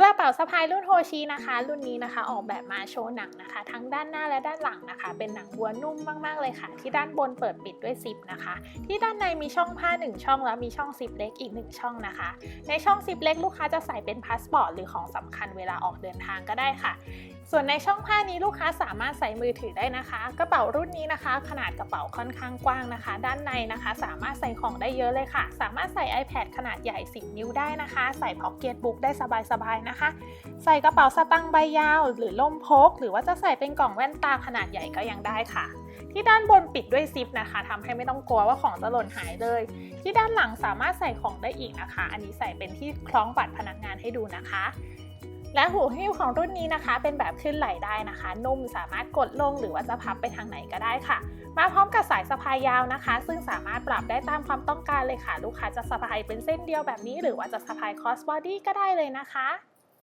กระเป๋าสะพายรุ่นโฮชินะคะ รุ่นนี้นะคะ ออกแบบมาโชว์หนังนะคะ ทั้งด้านหน้าและด้านหลังนะคะ เป็นหนังวัวนุ่มมากๆเลยค่ะ ที่ด้านบนเปิดปิดด้วยซิปนะคะ ที่ด้านในมีช่องผ้า 1 ช่องแล้วมีช่องซิปเล็กอีก 1 ช่องนะคะ ในช่องซิปเล็กลูกค้าจะใส่เป็นพาสปอร์ตหรือของสำคัญเวลาออกเดินทางก็ได้ค่ะ ส่วนในช่องผ้านี้ลูกค้าสามารถใส่มือถือได้นะคะ กระเป๋ารุ่นนี้นะคะ ขนาดกระเป๋าค่อนข้างกว้างนะคะ ด้านในนะคะ สามารถใส่ของได้เยอะเลยค่ะ สามารถใส่ iPad ขนาดใหญ่ 10 นิ้วได้นะคะ ใส่พ็อกเก็ตบุ๊กได้สบายๆนะคะ ใส่กระเป๋าสตางค์ใบยาว หรือล่มพก หรือว่าจะใส่เป็นกล่องแว่นตาขนาดใหญ่ก็ยังได้ค่ะ ที่ด้านบนปิดด้วยซิปนะคะทำให้ไม่ต้องกลัวว่าของจะหล่นหายเลย ที่ด้านหลังสามารถใส่ของได้อีกนะคะ อันนี้ใส่เป็นที่คล้องบัตรพนักงานให้ดูนะคะ และหูหิ้วของรุ่นนี้นะคะ เป็นแบบขึ้นไหลได้นะคะ นุ่มสามารถกดลงหรือว่าจะพับไปทางไหนก็ได้ค่ะ มาพร้อมกับสายสะพายยาวนะคะ ซึ่งสามารถปรับได้ตามความต้องการเลยค่ะ ลูกค้าจะสะพายเป็นเส้นเดียวแบบนี้ หรือว่าจะสะพายคอสบอดี้ก็ได้เลยนะคะ